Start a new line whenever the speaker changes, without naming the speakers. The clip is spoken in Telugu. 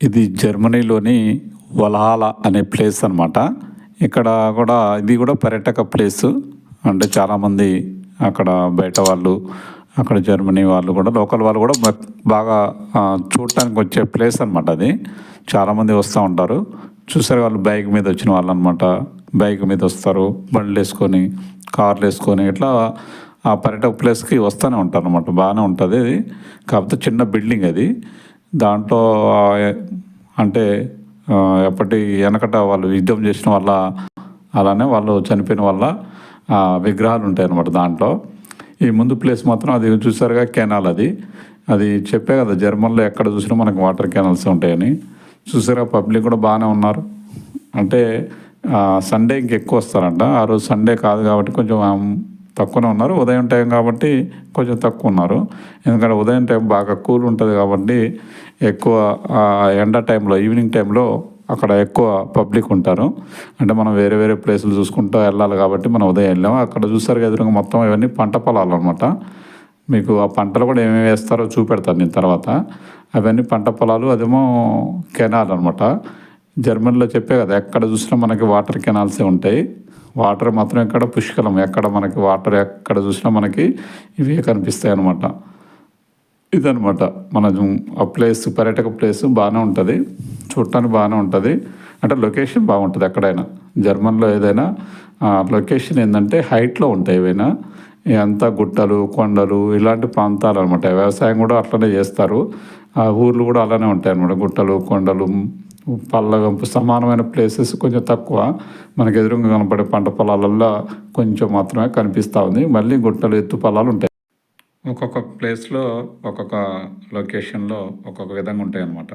ఇది జర్మనీలోని వల్హాల అనే ప్లేస్ అనమాట ఇక్కడ కూడా ఇది కూడా పర్యాటక ప్లేసు. అంటే చాలామంది అక్కడ బయట వాళ్ళు అక్కడ జర్మనీ వాళ్ళు కూడా లోకల్ వాళ్ళు కూడా బాగా చూడటానికి వచ్చే ప్లేస్ అనమాట అది. చాలామంది వస్తూ ఉంటారు. చూసారు వాళ్ళు బైక్ మీద వచ్చిన వాళ్ళు అనమాట బైక్ మీద వస్తారు బండ్లు వేసుకొని కార్లు వేసుకొని ఇట్లా ఆ పర్యాటక ప్లేస్కి వస్తూనే ఉంటారు అనమాట బాగానే ఉంటుంది. అది కాకపోతే చిన్న బిల్డింగ్ అది. దాంట్లో అంటే ఎప్పటి వెనకట వాళ్ళు యుద్ధం చేసిన వల్ల అలానే వాళ్ళు చనిపోయిన వల్ల విగ్రహాలు ఉంటాయి అన్నమాట దాంట్లో. ఈ ముందు ప్లేస్ మాత్రం అది చూసారుగా కెనాల్ అది. అది చెప్పే కదా జర్మన్లో ఎక్కడ చూసినా మనకు వాటర్ కెనాల్స్ ఉంటాయని. చూసారా పబ్లిక్ కూడా బాగానే ఉన్నారు. అంటే సండే ఇంకెక్కువ వస్తారంట. ఆ రోజు సండే కాదు కాబట్టి కొంచెం తక్కువనే ఉన్నారు. ఉదయం టైం కాబట్టి కొంచెం తక్కువ ఉన్నారు. ఎందుకంటే ఉదయం టైం బాగా కూల్ ఉంటుంది కాబట్టి ఎక్కువ ఎండ టైంలో ఈవినింగ్ టైంలో అక్కడ ఎక్కువ పబ్లిక్ ఉంటారు. అంటే మనం వేరే వేరే ప్లేసులు చూసుకుంటూ వెళ్ళాలి కాబట్టి మనం ఉదయం వెళ్ళాము. అక్కడ చూసారు ఎదురుగా మొత్తం ఇవన్నీ పంట పొలాలు అనమాట మీకు ఆ పంటలు కూడా ఏమేమి వేస్తారో చూపెడతాను నేను తర్వాత. అవన్నీ పంట పొలాలు అదేమో కెనాల్ అనమాట జర్మనీలో చెప్పే కదా ఎక్కడ చూసినా మనకి వాటర్ కెనాల్సే ఉంటాయి. వాటర్ మాత్రం ఎక్కడ పుష్కలం ఎక్కడ మనకి వాటర్ ఎక్కడ చూసినా మనకి ఇవే కనిపిస్తాయి అనమాట ఇదనమాట మన ఆ ప్లేస్ పర్యాటక ప్లేస్ బాగానే ఉంటుంది. చూడటానికి బాగానే ఉంటుంది. అంటే లొకేషన్ బాగుంటుంది ఎక్కడైనా. జర్మన్లో ఏదైనా లొకేషన్ ఏంటంటే హైట్లో ఉంటాయి ఏవైనా. అంతా గుట్టలు కొండలు ఇలాంటి ప్రాంతాలు అనమాట వ్యవసాయం కూడా అట్లనే చేస్తారు. ఆ ఊర్లు కూడా అలానే ఉంటాయి అనమాట గుట్టలు కొండలు పల్లవంపు సమానమైన ప్లేసెస్ కొంచెం తక్కువ. మనకు ఎదురుగా కనపడే పంట పొలాలల్లో కొంచెం మాత్రమే కనిపిస్తూ ఉంది. మళ్ళీ గుట్టలు ఎత్తు పొలాలు ఉంటాయి. ఒక్కొక్క ప్లేస్లో ఒక్కొక్క లొకేషన్లో ఒక్కొక్క విధంగా ఉంటాయి అన్నమాట